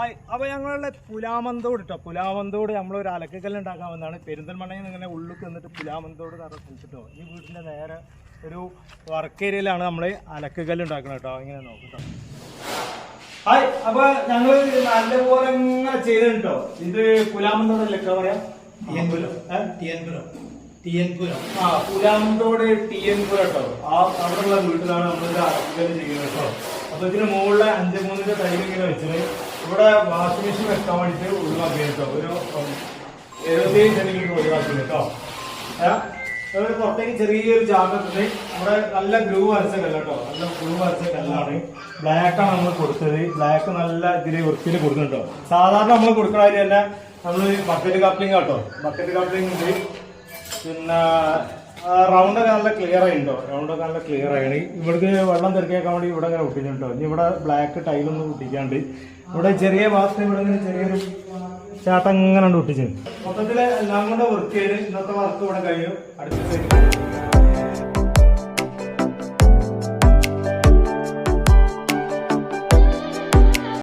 Hi അപ്പോൾ ഞങ്ങളുടെ പുലാമന്തോട് കേട്ടോ പുലാമന്തോട് നമ്മളൊരു അലക്കക്കല്ല് ഉണ്ടാക്കാൻ വന്നതാണ് പെരിന്തൽമണ്ണയിൽ നിന്ന് ഇങ്ങനെ ഉള്ളിൽ നിന്നിട്ട് പുലാമന്തോട് എന്ന് പറഞ്ഞ സ്ഥലത്തിട്ടോ ഈ വീടിന്റെ നേരെ ഒരു വർക്ക് ഏരിയയിലാണ് നമ്മൾ അലക്കക്കല്ല് ഉണ്ടാക്കുന്നത് കേട്ടോ ഇങ്ങനെ നോക്കട്ടോ ഹായ്. അപ്പോൾ ഞങ്ങൾ നല്ലപോലെ ഇങ്ങനെ ചെയ്തിട്ടോ ഇത് പുലാമന്തോടല്ലേ പറയാ? ടിയൻപുരം? ടിയൻപുരം. ടിയൻപുരം. ആ പുലാമന്തോട് ടി എൻ പുര കേട്ടോ ആ അവിടെയുള്ള വീട്ടിലാണ് നമ്മളിത് അലക്കൽ ചെയ്യുന്നത് കേട്ടോ അപ്പൊ ഇതിന് മുകളിലെ അഞ്ച് മൂന്നിന്റെ തൈ ഇങ്ങനെ വെച്ചിട്ട് ഇവിടെ വാഷിംഗ് മെഷീൻ വെക്കാൻ വേണ്ടിട്ട് ഒഴിവാക്കി കേട്ടോ ഒരു ഉം, എഴുപത്തേഴ് സെന്റിമീറ്റർ ഒഴിവാക്കി കേട്ടോ? അതുപോലെ പുറത്തേക്ക് ചെറിയൊരു ജാഗ്രത നമ്മുടെ നല്ല ഗ്രൂ വരച്ച കല്ല് കേട്ടോ. നല്ല ഗ്രൂ വരച്ച കല്ലാണ്. ബ്ലാക്കാണ് നമ്മൾ കൊടുത്തത്. ബ്ലാക്ക് നല്ല ഇതിൽ വൃത്തിയിൽ കൊടുക്കുന്നുണ്ടോ സാധാരണ നമ്മൾ കൊടുക്കുന്ന കാര്യം തന്നെ നമ്മൾ ബക്കറ്റ് കപ്ലിംഗ് കേട്ടോ. ബക്കറ്റ് കപ്ലിംഗ് ഉണ്ട്. പിന്നെ റൗണ്ട് ഒക്കെ നല്ല ക്ലിയർ ആയിട്ടോ റൗണ്ട് ഒക്കെ നല്ല ക്ലിയർ ആയി ഇവിടേക്ക് വെള്ളം തെറിക്കാൻ വേണ്ടി ഇവിടെ അങ്ങനെ ഒട്ടിച്ചിട്ടോ ഇനി ഇവിടെ ബ്ലാക്ക് ടൈലൊന്നും ഒട്ടിക്കാണ്ട്. ഇവിടെ ചെറിയ ഭാഗത്ത് ഇവിടെ ഇങ്ങനെ ചെറിയൊരു ചാട്ടം അങ്ങനെ ഒട്ടിച്ചു. മൊത്തത്തിൽ എല്ലാം കൊണ്ട് വൃത്തിയായി ഇന്നത്തെ വർക്ക് ഇവിടെ കഴിയും അടുത്ത